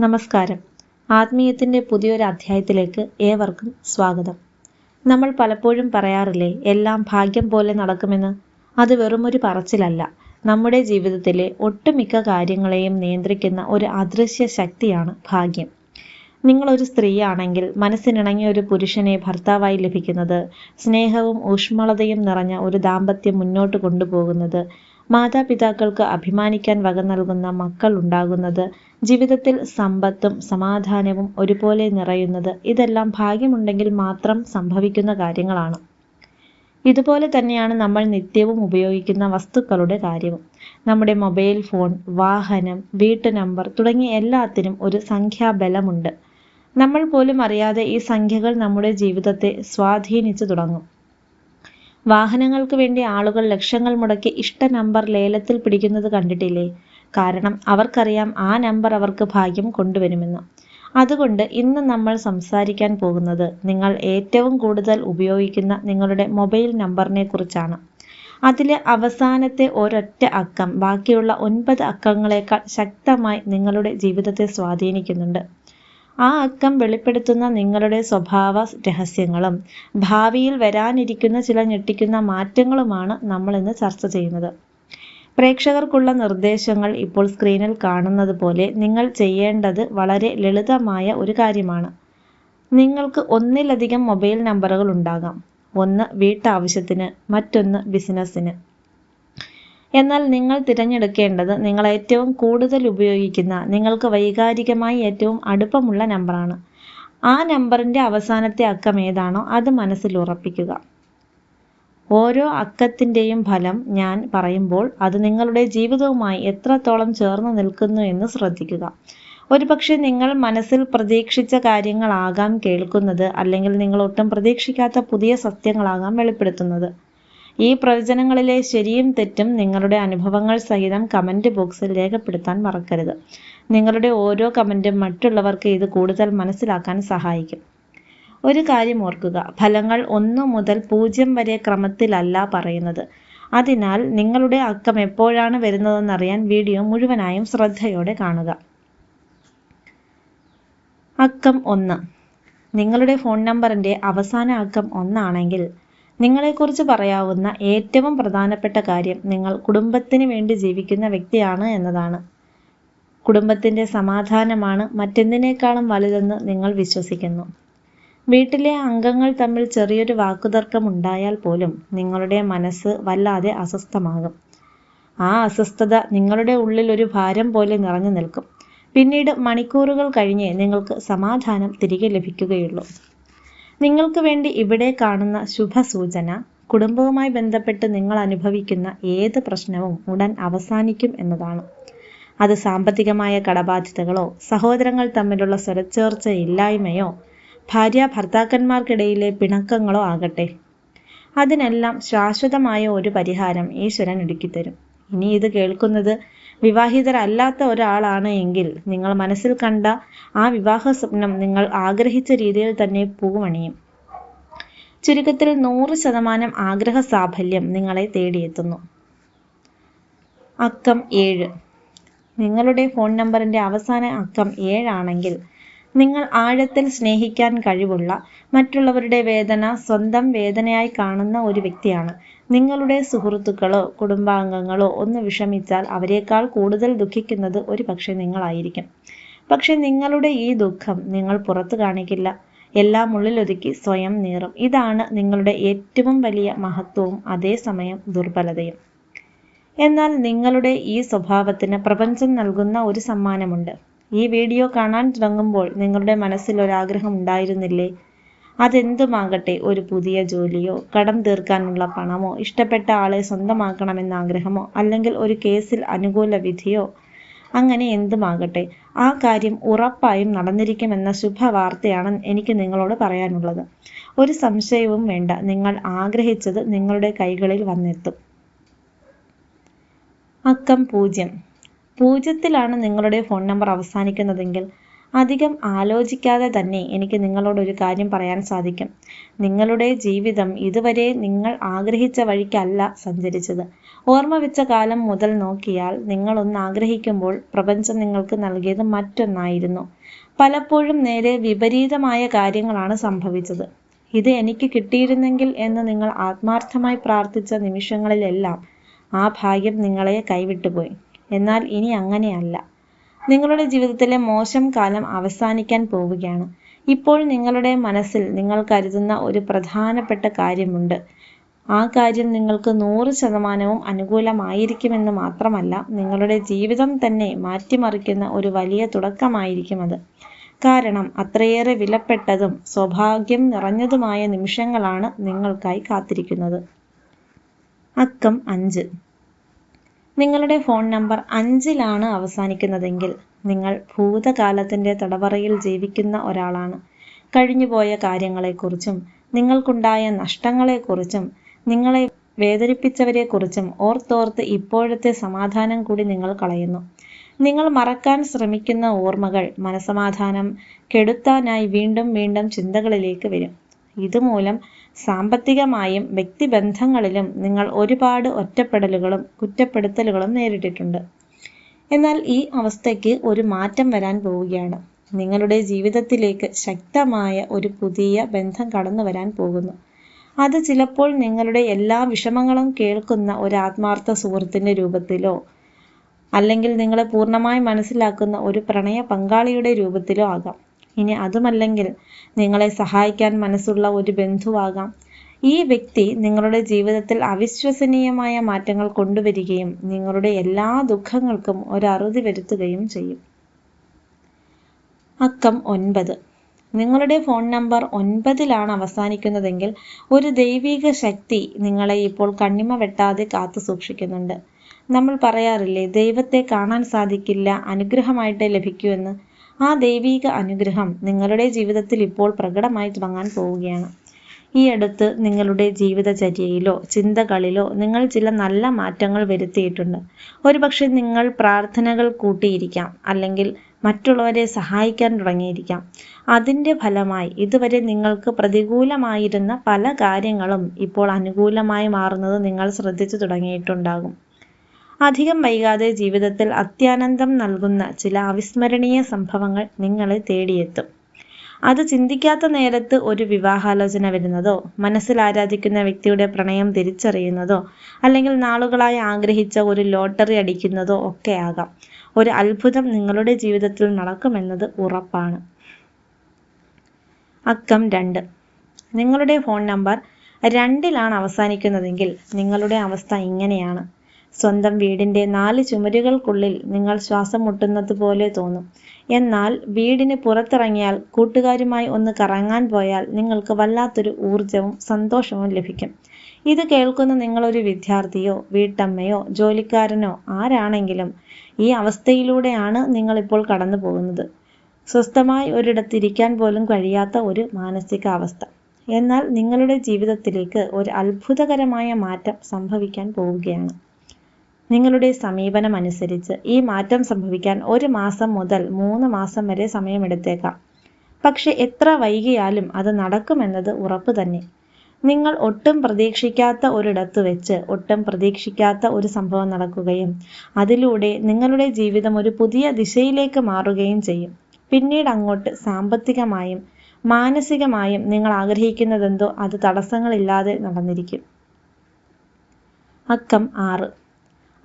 നമസ്കാരം. ആത്മീയത്തിന്റെ പുതിയൊരു അധ്യായത്തിലേക്ക് ഏവർക്കും സ്വാഗതം. നമ്മൾ പലപ്പോഴും പറയാറില്ലേ എല്ലാം ഭാഗ്യം പോലെ നടക്കുമെന്ന്. അത് വെറുമൊരു പറച്ചിലല്ല. നമ്മുടെ ജീവിതത്തിലെ ഒട്ടുമിക്ക കാര്യങ്ങളെയും നിയന്ത്രിക്കുന്ന ഒരു അദൃശ്യ ശക്തിയാണ് ഭാഗ്യം. നിങ്ങളൊരു സ്ത്രീയാണെങ്കിൽ മനസ്സിനിണങ്ങിയ ഒരു പുരുഷനെ ഭർത്താവായി ലഭിക്കുന്നത് സ്നേഹവും ഊഷ്മളതയും നിറഞ്ഞ ഒരു ദാമ്പത്യം മുന്നോട്ട് കൊണ്ടുപോകുന്നത് മാതാപിതാക്കൾക്ക് അഭിമാനിക്കാൻ വക നൽകുന്ന മക്കൾ ഉണ്ടാകുന്നത് ജീവിതത്തിൽ സമ്പത്തും സമാധാനവും ഒരുപോലെ നിറയുന്നത് ഇതെല്ലാം ഭാഗ്യമുണ്ടെങ്കിൽ മാത്രം സംഭവിക്കുന്ന കാര്യങ്ങളാണ്. ഇതുപോലെ തന്നെയാണ് നമ്മൾ നിത്യവും ഉപയോഗിക്കുന്ന വസ്തുക്കളുടെ കാര്യവും. നമ്മുടെ മൊബൈൽ ഫോൺ വാഹനം വീട്ടു നമ്പർ തുടങ്ങിയ എല്ലാത്തിനും ഒരു സംഖ്യാബലമുണ്ട്. നമ്മൾ പോലും അറിയാതെ ഈ സംഖ്യകൾ നമ്മുടെ ജീവിതത്തെ സ്വാധീനിച്ചു തുടങ്ങും. വാഹനങ്ങൾക്ക് വേണ്ടി ആളുകൾ ലക്ഷങ്ങൾ മുടക്കി ഇഷ്ട നമ്പർ ലേലത്തിൽ പിടിക്കുന്നത് കണ്ടിട്ടില്ലേ? കാരണം അവർക്കറിയാം ആ നമ്പർ അവർക്ക് ഭാഗ്യം കൊണ്ടുവരുമെന്ന്. അതുകൊണ്ട് ഇന്ന് നമ്മൾ സംസാരിക്കാൻ പോകുന്നത് നിങ്ങൾ ഏറ്റവും കൂടുതൽ ഉപയോഗിക്കുന്ന നിങ്ങളുടെ മൊബൈൽ നമ്പറിനെ കുറിച്ചാണ്. അതിലെ അവസാനത്തെ ഒരൊറ്റ അക്കം ബാക്കിയുള്ള ഒൻപത് അക്കങ്ങളെക്കാൾ ശക്തമായി നിങ്ങളുടെ ജീവിതത്തെ സ്വാധീനിക്കുന്നുണ്ട്. ആ അക്കം വെളിപ്പെടുത്തുന്ന നിങ്ങളുടെ സ്വഭാവ രഹസ്യങ്ങളും ഭാവിയിൽ വരാനിരിക്കുന്ന ചില ഞെട്ടിക്കുന്ന മാറ്റങ്ങളുമാണ് നമ്മൾ ഇന്ന് ചർച്ച ചെയ്യുന്നത്. പ്രേക്ഷകർക്കുള്ള നിർദ്ദേശങ്ങൾ ഇപ്പോൾ സ്ക്രീനിൽ കാണുന്നത് പോലെ നിങ്ങൾ ചെയ്യേണ്ടത് വളരെ ലളിതമായ ഒരു കാര്യമാണ്. നിങ്ങൾക്ക് ഒന്നിലധികം മൊബൈൽ നമ്പറുകൾ ഉണ്ടാകാം. ഒന്ന് വീട്ടാവശ്യത്തിന് മറ്റൊന്ന് ബിസിനസ്സിന്. എന്നാൽ നിങ്ങൾ തിരഞ്ഞെടുക്കേണ്ടത് നിങ്ങൾ ഏറ്റവും കൂടുതൽ ഉപയോഗിക്കുന്ന നിങ്ങൾക്ക് വൈകാരികമായി ഏറ്റവും അടുപ്പമുള്ള നമ്പറാണ്. ആ നമ്പറിന്റെ അവസാനത്തെ അക്കം ഏതാണോ അത് മനസ്സിൽ ഉറപ്പിക്കുക. ഓരോ അക്കത്തിന്റെയും ഫലം ഞാൻ പറയുമ്പോൾ അത് നിങ്ങളുടെ ജീവിതവുമായി എത്രത്തോളം ചേർന്ന് നിൽക്കുന്നു എന്ന് ശ്രദ്ധിക്കുക. ഒരുപക്ഷെ നിങ്ങൾ മനസ്സിൽ പ്രതീക്ഷിച്ച കാര്യങ്ങളാകാം കേൾക്കുന്നത് അല്ലെങ്കിൽ നിങ്ങൾ ഒട്ടും പ്രതീക്ഷിക്കാത്ത പുതിയ സത്യങ്ങളാകാം വെളിപ്പെടുത്തുന്നത്. ഈ പ്രവചനങ്ങളിലെ ശരിയും തെറ്റും നിങ്ങളുടെ അനുഭവങ്ങൾ സഹിതം കമന്റ് ബോക്സിൽ രേഖപ്പെടുത്താൻ മറക്കരുത്. നിങ്ങളുടെ ഓരോ കമന്റും മറ്റുള്ളവർക്ക് ഇത് കൂടുതൽ മനസ്സിലാക്കാൻ സഹായിക്കും. ഒരു കാര്യം ഓർക്കുക ഫലങ്ങൾ ഒന്ന് മുതൽ പൂജ്യം വരെ ക്രമത്തിലല്ല പറയുന്നത്. അതിനാൽ നിങ്ങളുടെ അക്കം എപ്പോഴാണ് വരുന്നതെന്നറിയാൻ വീഡിയോ മുഴുവനായും ശ്രദ്ധയോടെ കാണുക. അക്കം ഒന്ന്. നിങ്ങളുടെ ഫോൺ നമ്പറിന്റെ അവസാന അക്കം ഒന്നാണെങ്കിൽ നിങ്ങളെക്കുറിച്ച് പറയാവുന്ന ഏറ്റവും പ്രധാനപ്പെട്ട കാര്യം നിങ്ങൾ കുടുംബത്തിന് വേണ്ടി ജീവിക്കുന്ന വ്യക്തിയാണ് എന്നതാണ്. കുടുംബത്തിന്റെ സമാധാനമാണ് മറ്റെന്തിനേക്കാളും വലുതെന്ന് നിങ്ങൾ വിശ്വസിക്കുന്നു. വീട്ടിലെ അംഗങ്ങൾ തമ്മിൽ ചെറിയൊരു വാക്കുതർക്കം ഉണ്ടായാൽ പോലും നിങ്ങളുടെ മനസ്സ് വല്ലാതെ അസ്വസ്ഥമാകും. ആ അസ്വസ്ഥത നിങ്ങളുടെ ഉള്ളിൽ ഒരു ഭാരം പോലെ നിറഞ്ഞു നിൽക്കും. പിന്നീട് മണിക്കൂറുകൾ കഴിഞ്ഞേ നിങ്ങൾക്ക് സമാധാനം തിരികെ ലഭിക്കുകയുള്ളൂ. നിങ്ങൾക്ക് വേണ്ടി ഇവിടെ കാണുന്ന ശുഭസൂചന കുടുംബവുമായി ബന്ധപ്പെട്ട് നിങ്ങൾ അനുഭവിക്കുന്ന ഏത് പ്രശ്നവും ഉടൻ അവസാനിക്കും എന്നതാണ്. അത് സാമ്പത്തികമായ കടബാധ്യതകളോ സഹോദരങ്ങൾ തമ്മിലുള്ള സ്വരച്ചേർച്ച ഇല്ലായ്മയോ ഭാര്യ ഭർത്താക്കന്മാർക്കിടയിലെ പിണക്കങ്ങളോ ആകട്ടെ. അതിനെല്ലാം ശാശ്വതമായ ഒരു പരിഹാരം ഈശ്വരൻ ഒരുക്കിത്തരും. ഇനി ഇത് കേൾക്കുന്നത് വിവാഹിതരല്ലാത്ത ഒരാളാണ് എങ്കിൽ നിങ്ങൾ മനസ്സിൽ കണ്ട ആ വിവാഹ സ്വപ്നം നിങ്ങൾ ആഗ്രഹിച്ച രീതിയിൽ തന്നെ പൂവണിയും. ചുരുക്കത്തിൽ നൂറ് ശതമാനം ആഗ്രഹ സാഫല്യം നിങ്ങളെ തേടിയെത്തുന്നു. അക്കം ഏഴ്. നിങ്ങളുടെ ഫോൺ നമ്പറിന്റെ അവസാന അക്കം ഏഴാണെങ്കിൽ നിങ്ങൾ ആഴത്തിൽ സ്നേഹിക്കാൻ കഴിവുള്ള മറ്റുള്ളവരുടെ വേദന സ്വന്തം വേദനയായി കാണുന്ന ഒരു വ്യക്തിയാണ്. നിങ്ങളുടെ സുഹൃത്തുക്കളോ കുടുംബാംഗങ്ങളോ ഒന്ന് വിഷമിച്ചാൽ അവരെക്കാൾ കൂടുതൽ ദുഃഖിക്കുന്നത് ഒരു പക്ഷേ നിങ്ങളായിരിക്കും. പക്ഷെ നിങ്ങളുടെ ഈ ദുഃഖം നിങ്ങൾ പുറത്തു കാണിക്കില്ല. എല്ലാം ഉള്ളിലൊതുക്കി സ്വയം നീറും. ഇതാണ് നിങ്ങളുടെ ഏറ്റവും വലിയ മഹത്വവും അതേസമയം ദുർബലതയും. എന്നാൽ നിങ്ങളുടെ ഈ സ്വഭാവത്തിന് പ്രപഞ്ചം നൽകുന്ന ഒരു സമ്മാനമുണ്ട്. ഈ വീഡിയോ കാണാൻ തുടങ്ങുമ്പോൾ നിങ്ങളുടെ മനസ്സിൽ ഒരാഗ്രഹം ഉണ്ടായിരുന്നില്ലേ? അതെന്തുമാകട്ടെ ഒരു പുതിയ ജോലിയോ കടം തീർക്കാനുള്ള പണമോ ഇഷ്ടപ്പെട്ട ആളെ സ്വന്തമാക്കണമെന്ന ആഗ്രഹമോ അല്ലെങ്കിൽ ഒരു കേസിൽ അനുകൂല വിധിയോ? അങ്ങനെ എന്തുമാകട്ടെ ആ കാര്യം ഉറപ്പായും നടന്നിരിക്കുമെന്ന ശുഭവാർത്തയാണ് എനിക്ക് നിങ്ങളോട് പറയാനുള്ളത്. ഒരു സംശയവും വേണ്ട നിങ്ങൾ ആഗ്രഹിച്ചത് നിങ്ങളുടെ കൈകളിൽ വന്നെത്തും. അക്കം പൂജ്യം. പൂജ്യത്തിലാണ് നിങ്ങളുടെ ഫോൺ നമ്പർ അവസാനിക്കുന്നതെങ്കിൽ അധികം ആലോചിക്കാതെ തന്നെ എനിക്ക് നിങ്ങളോട് ഒരു കാര്യം പറയാൻ സാധിക്കും. നിങ്ങളുടെ ജീവിതം ഇതുവരെ നിങ്ങൾ ആഗ്രഹിച്ച വഴിക്കല്ല സഞ്ചരിച്ചത്. ഓർമ്മ വെച്ച കാലം മുതൽ നോക്കിയാൽ നിങ്ങളൊന്ന് ആഗ്രഹിക്കുമ്പോൾ പ്രപഞ്ചം നിങ്ങൾക്ക് നൽകിയത് മറ്റൊന്നായിരുന്നു. പലപ്പോഴും നേരെ വിപരീതമായ കാര്യങ്ങളാണ് സംഭവിച്ചത്. ഇത് എനിക്ക് കിട്ടിയിരുന്നെങ്കിൽ എന്ന് നിങ്ങൾ ആത്മാർത്ഥമായി പ്രാർത്ഥിച്ച നിമിഷങ്ങളിലെല്ലാം ആ ഭാഗ്യം നിങ്ങളെ കൈവിട്ടുപോയി. എന്നാൽ ഇനി അങ്ങനെയല്ല. നിങ്ങളുടെ ജീവിതത്തിലെ മോശം കാലം അവസാനിക്കാൻ പോവുകയാണ്. ഇപ്പോൾ നിങ്ങളുടെ മനസ്സിൽ നിങ്ങൾ കരുതുന്ന ഒരു പ്രധാനപ്പെട്ട കാര്യമുണ്ട്. ആ കാര്യം നിങ്ങൾക്ക് നൂറ് ശതമാനവും അനുകൂലമായിരിക്കുമെന്ന് മാത്രമല്ല നിങ്ങളുടെ ജീവിതം തന്നെ മാറ്റിമറിക്കുന്ന ഒരു വലിയ തുടക്കമായിരിക്കും അത്. കാരണം അത്രയേറെ വിലപ്പെട്ടതും സൗഭാഗ്യം നിറഞ്ഞതുമായ നിമിഷങ്ങളാണ് നിങ്ങൾക്കായി കാത്തിരിക്കുന്നത്. അക്കം അഞ്ച്. നിങ്ങളുടെ ഫോൺ നമ്പർ അഞ്ചിലാണ് അവസാനിക്കുന്നതെങ്കിൽ നിങ്ങൾ ഭൂതകാലത്തിന്റെ തടവറയിൽ ജീവിക്കുന്ന ഒരാളാണ്. കഴിഞ്ഞുപോയ കാര്യങ്ങളെക്കുറിച്ചും നിങ്ങൾക്കുണ്ടായ നഷ്ടങ്ങളെക്കുറിച്ചും നിങ്ങളെ വേദനിപ്പിച്ചവരെക്കുറിച്ചും ഓർത്തോർത്ത് ഇപ്പോഴത്തെ സമാധാനം കൂടി നിങ്ങൾ കളയുന്നു. നിങ്ങൾ മറക്കാൻ ശ്രമിക്കുന്ന ഓർമ്മകൾ മനസമാധാനം കെടുത്താനായി വീണ്ടും വീണ്ടും ചിന്തകളിലേക്ക് വരും. ഇതുമൂലം സാമ്പത്തികമായും വ്യക്തിബന്ധങ്ങളിലും നിങ്ങൾ ഒരുപാട് ഒറ്റപ്പെടലുകളും കുറ്റപ്പെടുത്തലുകളും നേരിട്ടിട്ടുണ്ട്. എന്നാൽ ഈ അവസ്ഥയ്ക്ക് ഒരു മാറ്റം വരാൻ പോവുകയാണ്. നിങ്ങളുടെ ജീവിതത്തിലേക്ക് ശക്തമായ ഒരു പുതിയ ബന്ധം കടന്നു വരാൻ പോകുന്നു. അത് ചിലപ്പോൾ നിങ്ങളുടെ എല്ലാ വിഷമങ്ങളും കേൾക്കുന്ന ഒരു ആത്മാർത്ഥ സുഹൃത്തിന്റെ രൂപത്തിലോ അല്ലെങ്കിൽ നിങ്ങളെ പൂർണമായി മനസ്സിലാക്കുന്ന ഒരു പ്രണയ പങ്കാളിയുടെ രൂപത്തിലോ ആകാം. ഇനി അതുമല്ലെങ്കിൽ നിങ്ങളെ സഹായിക്കാൻ മനസ്സുള്ള ഒരു ബന്ധുവാകാം. ഈ വ്യക്തി നിങ്ങളുടെ ജീവിതത്തിൽ അവിശ്വസനീയമായ മാറ്റങ്ങൾ കൊണ്ടുവരികയും നിങ്ങളുടെ എല്ലാ ദുഃഖങ്ങൾക്കും ഒരു അറുതി വരുത്തുകയും ചെയ്യും. അക്കം ഒൻപത്. നിങ്ങളുടെ ഫോൺ നമ്പർ ഒൻപതിലാണ് അവസാനിക്കുന്നതെങ്കിൽ ഒരു ദൈവീക ശക്തി നിങ്ങളെ ഇപ്പോൾ കണ്ണിമ വെട്ടാതെ കാത്തു സൂക്ഷിക്കുന്നുണ്ട്. നമ്മൾ പറയാറില്ലേ ദൈവത്തെ കാണാൻ സാധിക്കില്ല അനുഗ്രഹമായിട്ടേ ലഭിക്കൂ എന്ന്. ആ ദൈവീക അനുഗ്രഹം നിങ്ങളുടെ ജീവിതത്തിൽ ഇപ്പോൾ പ്രകടമായി തുടങ്ങാൻ പോവുകയാണ്. ഈ അടുത്ത് നിങ്ങളുടെ ജീവിതചര്യയിലോ ചിന്തകളിലോ നിങ്ങൾ ചില നല്ല മാറ്റങ്ങൾ വരുത്തിയിട്ടുണ്ട്. ഒരുപക്ഷെ നിങ്ങൾ പ്രാർത്ഥനകൾ കൂട്ടിയിരിക്കാം അല്ലെങ്കിൽ മറ്റുള്ളവരെ സഹായിക്കാൻ തുടങ്ങിയിരിക്കാം. അതിന്റെ ഫലമായി ഇതുവരെ നിങ്ങൾക്ക് പ്രതികൂലമായിരുന്ന പല കാര്യങ്ങളും ഇപ്പോൾ അനുകൂലമായി മാറുന്നത് നിങ്ങൾ ശ്രദ്ധിച്ചു തുടങ്ങിയിട്ടുണ്ടാകും. അധികം വൈകാതെ ജീവിതത്തിൽ അത്യാനന്ദം നൽകുന്ന ചില അവിസ്മരണീയ സംഭവങ്ങൾ നിങ്ങളെ തേടിയെത്തും. അത് ചിന്തിക്കാത്ത നേരത്ത് ഒരു വിവാഹാലോചന വരുന്നതോ മനസ്സിൽ ആരാധിക്കുന്ന വ്യക്തിയുടെ പ്രണയം തിരിച്ചറിയുന്നതോ അല്ലെങ്കിൽ നാളുകളായി ആഗ്രഹിച്ച ഒരു ലോട്ടറി അടിക്കുന്നതോ ഒക്കെ ആകാം. ഒരു അത്ഭുതം നിങ്ങളുടെ ജീവിതത്തിൽ നടക്കുമെന്നത് ഉറപ്പാണ്. അക്കം രണ്ട്. നിങ്ങളുടെ ഫോൺ നമ്പർ രണ്ടിലാണ് അവസാനിക്കുന്നതെങ്കിൽ നിങ്ങളുടെ അവസ്ഥ ഇങ്ങനെയാണ്. സ്വന്തം വീടിന്റെ നാല് ചുമരുകൾക്കുള്ളിൽ നിങ്ങൾ ശ്വാസം മുട്ടുന്നത് പോലെ തോന്നും. എന്നാൽ വീടിന് പുറത്തിറങ്ങിയാൽ കൂട്ടുകാരുമായി ഒന്ന് കറങ്ങാൻ പോയാൽ നിങ്ങൾക്ക് വല്ലാത്തൊരു ഊർജവും സന്തോഷവും ലഭിക്കും. ഇത് കേൾക്കുന്ന നിങ്ങളൊരു വിദ്യാർത്ഥിയോ വീട്ടമ്മയോ ജോലിക്കാരനോ ആരാണെങ്കിലും ഈ അവസ്ഥയിലൂടെയാണ് നിങ്ങളിപ്പോൾ കടന്നു പോകുന്നത് സ്വസ്ഥമായി ഒരിടത്തിരിക്കാൻ പോലും കഴിയാത്ത ഒരു മാനസികാവസ്ഥ. എന്നാൽ നിങ്ങളുടെ ജീവിതത്തിലേക്ക് ഒരു അത്ഭുതകരമായ മാറ്റം സംഭവിക്കാൻ പോവുകയാണ്. നിങ്ങളുടെ സമീപനം അനുസരിച്ച് ഈ മാറ്റം സംഭവിക്കാൻ ഒരു മാസം മുതൽ മൂന്ന് മാസം വരെ സമയമെടുത്തേക്കാം. പക്ഷെ എത്ര വൈകിയാലും അത് നടക്കുമെന്നത് ഉറപ്പ് തന്നെ. നിങ്ങൾ ഒട്ടും പ്രതീക്ഷിക്കാത്ത ഒരിടത്ത് വെച്ച് ഒട്ടും പ്രതീക്ഷിക്കാത്ത ഒരു സംഭവം നടക്കുകയും അതിലൂടെ നിങ്ങളുടെ ജീവിതം ഒരു പുതിയ ദിശയിലേക്ക് മാറുകയും ചെയ്യും. പിന്നീട് അങ്ങോട്ട് സാമ്പത്തികമായും മാനസികമായും നിങ്ങൾ ആഗ്രഹിക്കുന്നതെന്തോ അത് തടസ്സങ്ങളില്ലാതെ നടന്നിരിക്കും. അക്കം ആറ്.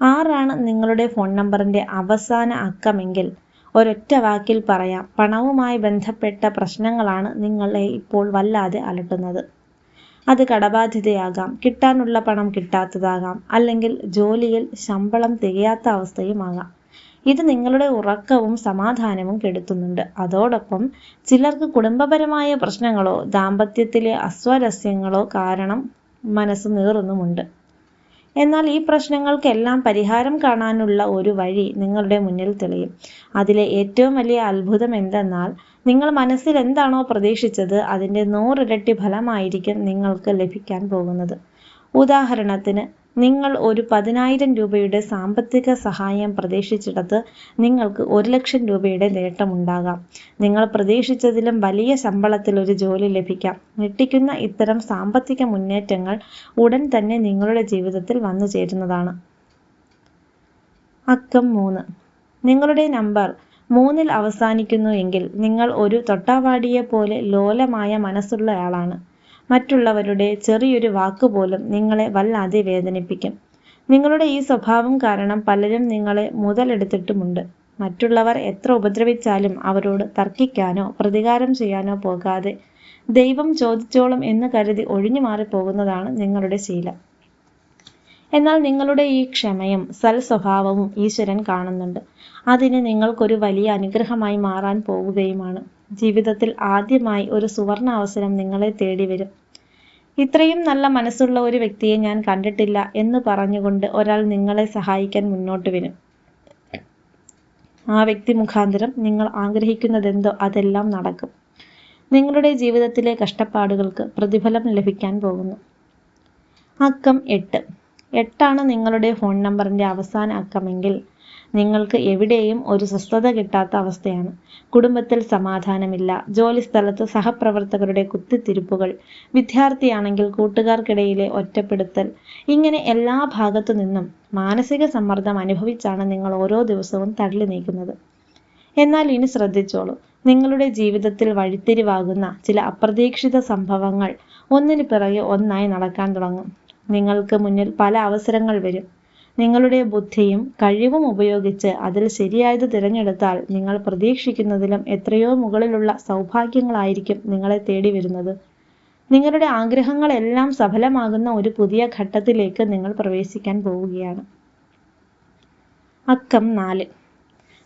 ആറാണ് നിങ്ങളുടെ ഫോൺ നമ്പറിന്റെ അവസാന അക്കമെങ്കിൽ. ഒരൊറ്റ വാക്കിൽ പറയാം. പണവുമായി ബന്ധപ്പെട്ട പ്രശ്നങ്ങളാണ് നിങ്ങളെ ഇപ്പോൾ വല്ലാതെ അലട്ടുന്നത്. അത് കടബാധ്യതയാകാം. കിട്ടാനുള്ള പണം കിട്ടാത്തതാകാം. അല്ലെങ്കിൽ ജോലിയിൽ ശമ്പളം തികയാത്ത അവസ്ഥയുമാകാം. ഇത് നിങ്ങളുടെ ഉറക്കവും സമാധാനവും കെടുത്തുന്നുണ്ട്. അതോടൊപ്പം ചിലർക്ക് കുടുംബപരമായ പ്രശ്നങ്ങളോ ദാമ്പത്യത്തിലെ അസ്വാരസ്യങ്ങളോ കാരണം മനസ്സ് നീറുന്നുമുണ്ട്. എന്നാൽ ഈ പ്രശ്നങ്ങൾക്കെല്ലാം പരിഹാരം കാണാനുള്ള ഒരു വഴി നിങ്ങളുടെ മുന്നിൽ തെളിയും. അതിലെ ഏറ്റവും വലിയ അത്ഭുതം എന്തെന്നാൽ നിങ്ങൾ മനസ്സിൽ എന്താണോ പ്രതീക്ഷിച്ചത് അതിന്റെ നൂറിരട്ടി ഫലമായിരിക്കും നിങ്ങൾക്ക് ലഭിക്കാൻ പോകുന്നത്. ഉദാഹരണത്തിന് നിങ്ങൾ ഒരു പതിനായിരം രൂപയുടെ സാമ്പത്തിക സഹായം പ്രതീക്ഷിച്ചിടത്ത് നിങ്ങൾക്ക് ഒരു ലക്ഷം രൂപയുടെ നേട്ടമുണ്ടാകാം നിങ്ങൾ പ്രതീക്ഷിച്ചതിലും വലിയ ശമ്പളത്തിൽ ഒരു ജോലി ലഭിക്കാം. ഞെട്ടിക്കുന്ന ഇത്തരം സാമ്പത്തിക മുന്നേറ്റങ്ങൾ ഉടൻ തന്നെ നിങ്ങളുടെ ജീവിതത്തിൽ വന്നു ചേരുന്നതാണ്. അക്കം മൂന്ന്. നിങ്ങളുടെ നമ്പർ മൂന്നിൽ അവസാനിക്കുന്നു എങ്കിൽ നിങ്ങൾ ഒരു തൊട്ടാവാടിയെ പോലെ ലോലമായ മനസ്സുള്ളയാളാണ് മറ്റുള്ളവരുടെ ചെറിയൊരു വാക്കുപോലും നിങ്ങളെ വല്ലാതെ വേദനിപ്പിക്കും. നിങ്ങളുടെ ഈ സ്വഭാവം കാരണം പലരും നിങ്ങളെ മുതലെടുത്തിട്ടുമുണ്ട്. മറ്റുള്ളവർ എത്ര ഉപദ്രവിച്ചാലും അവരോട് തർക്കിക്കാനോ പ്രതികാരം ചെയ്യാനോ പോകാതെ ദൈവം ചോദിച്ചോളും എന്ന് കരുതി ഒഴിഞ്ഞു മാറിപ്പോകുന്നതാണ് നിങ്ങളുടെ ശീലം. എന്നാൽ നിങ്ങളുടെ ഈ ക്ഷമയും സൽ സ്വഭാവവും ഈശ്വരൻ കാണുന്നുണ്ട്. അതിന് നിങ്ങൾക്കൊരു വലിയ അനുഗ്രഹമായി മാറാൻ പോവുകയുമാണ്. ജീവിതത്തിൽ ആദ്യമായി ഒരു സുവർണ അവസരം നിങ്ങളെ തേടി വരും ഇത്രയും നല്ല മനസ്സുള്ള ഒരു വ്യക്തിയെ ഞാൻ കണ്ടിട്ടില്ല എന്ന് പറഞ്ഞുകൊണ്ട് ഒരാൾ നിങ്ങളെ സഹായിക്കാൻ മുന്നോട്ട് വരും. ആ വ്യക്തി മുഖാന്തരം നിങ്ങൾ ആഗ്രഹിക്കുന്നതെന്തോ അതെല്ലാം നടക്കും. നിങ്ങളുടെ ജീവിതത്തിലെ കഷ്ടപ്പാടുകൾക്ക് പ്രതിഫലം ലഭിക്കാൻ പോകുന്നു. അക്കം എട്ട്. എട്ടാണ് നിങ്ങളുടെ ഫോൺ നമ്പറിന്റെ അവസാന അക്കമെങ്കിൽ നിങ്ങൾക്ക് എവിടെയും ഒരു സ്വസ്ഥത കിട്ടാത്ത അവസ്ഥയാണ്. കുടുംബത്തിൽ സമാധാനമില്ല. ജോലിസ്ഥലത്ത് സഹപ്രവർത്തകരുടെ കുത്തിത്തിരിപ്പുകൾ വിദ്യാർത്ഥിയാണെങ്കിൽ കൂട്ടുകാർക്കിടയിലെ ഒറ്റപ്പെടുത്തൽ ഇങ്ങനെ എല്ലാ ഭാഗത്തു നിന്നും മാനസിക സമ്മർദ്ദം അനുഭവിച്ചാണ് നിങ്ങൾ ഓരോ ദിവസവും തള്ളി നീക്കുന്നത്. എന്നാൽ ഇനി ശ്രദ്ധിച്ചോളൂ നിങ്ങളുടെ ജീവിതത്തിൽ വഴിത്തിരിവാകുന്ന ചില അപ്രതീക്ഷിത സംഭവങ്ങൾ ഒന്നിനു പിറകെ ഒന്നായി നടക്കാൻ തുടങ്ങും. നിങ്ങൾക്ക് മുന്നിൽ പല അവസരങ്ങൾ വരും. നിങ്ങളുടെ ബുദ്ധിയും കഴിവും ഉപയോഗിച്ച് അതിൽ ശരിയായത് തിരഞ്ഞെടുത്താൽ നിങ്ങൾ പ്രതീക്ഷിക്കുന്നതിലും എത്രയോ മുകളിലുള്ള സൗഭാഗ്യങ്ങളായിരിക്കും നിങ്ങളെ തേടി വരുന്നത്. നിങ്ങളുടെ ആഗ്രഹങ്ങളെല്ലാം സഫലമാകുന്ന ഒരു പുതിയ ഘട്ടത്തിലേക്ക് നിങ്ങൾ പ്രവേശിക്കാൻ പോവുകയാണ്. അക്കം നാല്.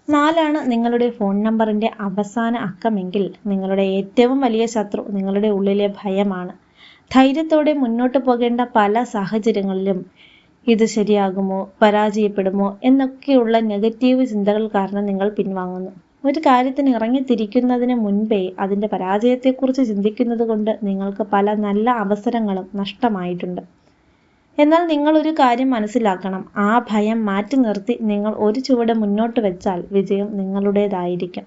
നാലാണ് നിങ്ങളുടെ ഫോൺ നമ്പറിന്റെ അവസാന അക്കമെങ്കിൽ നിങ്ങളുടെ ഏറ്റവും വലിയ ശത്രു നിങ്ങളുടെ ഉള്ളിലെ ഭയമാണ്. ധൈര്യത്തോടെ മുന്നോട്ട് പോകേണ്ട പല സാഹചര്യങ്ങളിലും ഇത് ശരിയാകുമോ? പരാജയപ്പെടുമോ? എന്നൊക്കെയുള്ള നെഗറ്റീവ് ചിന്തകൾ കാരണം നിങ്ങൾ പിൻവാങ്ങുന്നു. ഒരു കാര്യത്തിന് ഇറങ്ങിത്തിരിക്കുന്നതിന് മുൻപേ അതിന്റെ പരാജയത്തെക്കുറിച്ച് ചിന്തിക്കുന്നത് കൊണ്ട് നിങ്ങൾക്ക് പല നല്ല അവസരങ്ങളും നഷ്ടമായിട്ടുണ്ട്. എന്നാൽ നിങ്ങൾ ഒരു കാര്യം മനസ്സിലാക്കണം. ആ ഭയം മാറ്റി നിർത്തി നിങ്ങൾ ഒരു ചുവട് മുന്നോട്ട് വെച്ചാൽ വിജയം നിങ്ങളുടേതായിരിക്കും.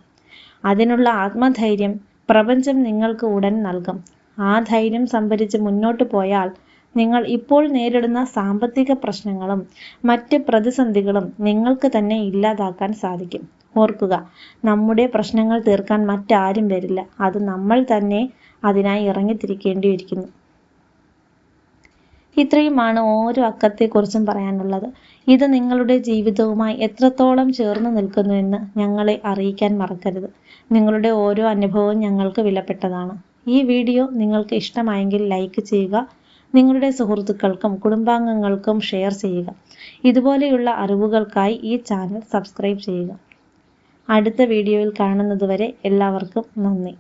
അതിനുള്ള ആത്മധൈര്യം പ്രപഞ്ചം നിങ്ങൾക്ക് ഉടൻ നൽകും. ആ ധൈര്യം സംഭരിച്ച് മുന്നോട്ട് പോയാൽ നിങ്ങൾ ഇപ്പോൾ നേരിടുന്ന സാമ്പത്തിക പ്രശ്നങ്ങളും മറ്റ് പ്രതിസന്ധികളും നിങ്ങൾക്ക് തന്നെ ഇല്ലാതാക്കാൻ സാധിക്കും. ഓർക്കുക നമ്മുടെ പ്രശ്നങ്ങൾ തീർക്കാൻ മറ്റാരും വരില്ല. അത് നമ്മൾ തന്നെ അതിനായി ഇറങ്ങിത്തിരിക്കേണ്ടിയിരിക്കുന്നു. ഇത്രയുമാണ് ഓരോ അക്കത്തെക്കുറിച്ചും പറയാനുള്ളത്. ഇത് നിങ്ങളുടെ ജീവിതവുമായി എത്രത്തോളം ചേർന്ന് നിൽക്കുന്നു എന്ന് ഞങ്ങളെ അറിയിക്കാൻ മറക്കരുത്. നിങ്ങളുടെ ഓരോ അനുഭവവും ഞങ്ങൾക്ക് വിലപ്പെട്ടതാണ്. ഈ വീഡിയോ നിങ്ങൾക്ക് ഇഷ്ടമായെങ്കിൽ ലൈക്ക് ചെയ്യുക നിങ്ങളുടെ സുഹൃത്തുക്കൾക്കും കുടുംബാംഗങ്ങൾക്കും ഷെയർ ചെയ്യുക. ഇതുപോലെയുള്ള അറിവുകൾക്കായി ഈ ചാനൽ സബ്സ്ക്രൈബ് ചെയ്യുക. അടുത്ത വീഡിയോയിൽ കാണുന്നതുവരെ എല്ലാവർക്കും നന്ദി.